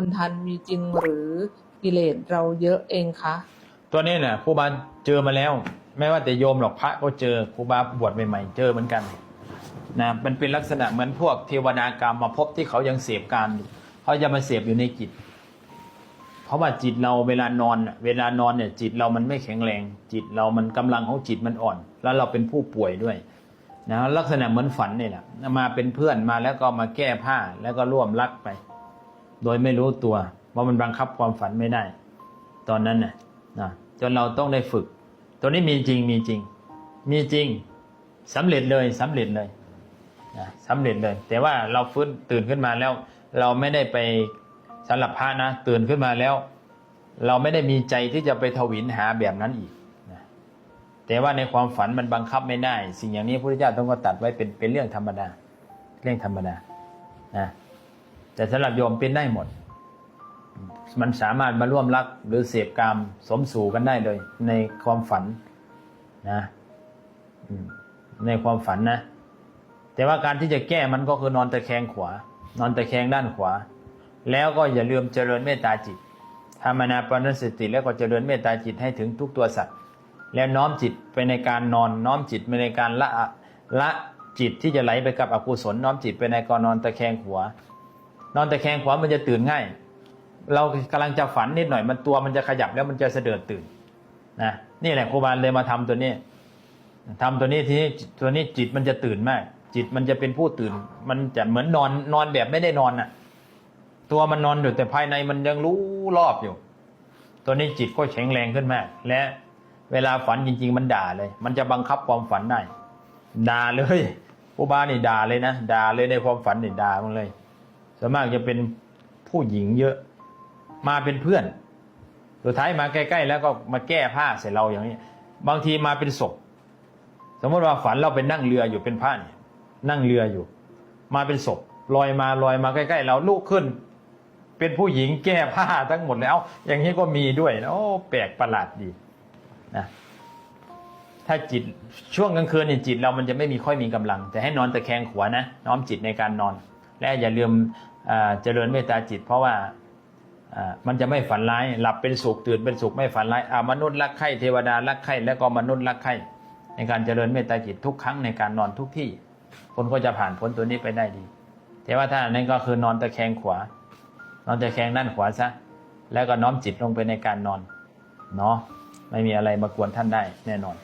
คนทันมีจริงหรือกิเลสเราเยอะเองคะตัวนี้เนี่ยครูบาเจอมาแล้ว ไม่ว่าแต่โยมหรอกพระก็เจอครูบาบวชใหม่ๆเจอเหมือนกันนะมันเป็นลักษณะเหมือนพวกเทวดากรรมมาพบที่เขายังเสพการอยู่เขาจะมาเสพอยู่ในจิต เพราะว่าจิตเราเวลานอนเวลานอนเนี่ยจิตเรามันไม่แข็งแรง จิตเรามันกำลังของจิตมันอ่อน แล้วเราเป็นผู้ป่วยด้วยนะลักษณะเหมือนฝันนี่แหละมาเป็นเพื่อนมาแล้วก็มาแก้ผ้าแล้วก็ร่วมรักไป โดยไม่รู้ตัวว่ามันบังคับความฝันไม่ได้ ตอนนั้นน่ะนะจนเราต้องได้ฝึก ตัวนี้มีจริงมีจริง มีจริงสำเร็จเลยสำเร็จเลยนะสำเร็จเลย แต่ว่าเราฟื้นตื่นขึ้นมาแล้ว เราไม่ได้ไปสำหรับพระนะตื่นขึ้นมาแล้ว เราไม่ได้มีใจที่จะไปทวินหาแบบนั้นอีกนะแต่ว่าในความฝันมันบังคับไม่ได้ สิ่งอย่างนี้พระพุทธเจ้าต้องก็ตัดไว้เป็นเป็นเรื่องธรรมดา เรื่องธรรมดานะ แต่สำหรับโยมเป็นได้หมด มันสามารถมาร่วมรักหรือเสพกามสมสู่กันได้เลย ในความฝันนะในความฝันนะ แต่ว่าการที่จะแก้มันก็คือนอนตะแคงขวา นอนตะแคงด้านขวา แล้วก็อย่าลืมเจริญเมตตาจิตทำอนาปนสติแล้วก็เจริญเมตตาจิตให้ถึงทุกตัวสัตว์ แล้วน้อมจิตไปในการนอน น้อมจิตไปในการละละจิตที่จะไหลไปกับอกุศลน้อมจิตไปในการนอนตะแคงขวา นอนตะแคงขวามันจะตื่นง่าย เรากำลังจะฝันนิดหน่อยมันตัวมันจะขยับแล้วมันจะเสด็จตื่นนะนี่แหละครูบาลเลยมาทำตัวนี้ทำตัวนี้ทีนี้ตัวนี้จิตมันจะตื่นมาก จิตมันจะเป็นผู้ตื่น มันจะเหมือนนอนนอนแบบไม่ได้นอนน่ะ ตัวมันนอนอยู่แต่ภายในมันยังรู้รอบอยู่ ตัวนี้จิตก็แข็งแรงขึ้นมาก และเวลาฝันจริง ๆ มันด่าเลย มันจะบังคับความฝันได้ด่าเลยครูบานี่ด่าเลยนะด่าเลยในความฝันนี่ด่ามันเลย ส่วนมากจะเป็นผู้หญิงเยอะมาเป็นเพื่อน สุดท้ายมาใกล้ๆแล้วก็มาแก้ผ้าใส่เราอย่างนี้ บางทีมาเป็นศพ สมมติว่าฝันเราเป็นนั่งเรืออยู่เป็นพระเนี่ยนั่งเรืออยู่ มาเป็นศพลอยมาลอยมาใกล้ๆเราลุกขึ้น เป็นผู้หญิงแก้ผ้าทั้งหมดแล้ว อย่างนี้ก็มีด้วยโอ้แปลกประหลาดดีนะถ้าจิตช่วงกลางคืนเนี่ยจิตเรามันจะไม่มีค่อยมีกำลัง แต่ให้นอนตะแคงขวานะน้อมจิตในการนอน และอย่าลืมเจริญเมตตาจิต เพราะว่ามันจะไม่ฝันร้ายหลับเป็นสุขตื่นเป็นสุขไม่ฝันร้ายอามนุษย์รักใคร่เทวดารักใคร่และก็มนุษย์รักใคร่ในการเจริญเมตตาจิตทุกครั้งในการนอนทุกที่คนก็จะผ่านพ้นตัวนี้ไปได้ดี แต่ว่าถ้านนั้นก็คือนอนตะแคงขวา นอนตะแคงด้านขวาซะแล้วก็น้อมจิตลงไปในการนอนเนาะไม่มีอะไรมากวนท่านได้แน่นอน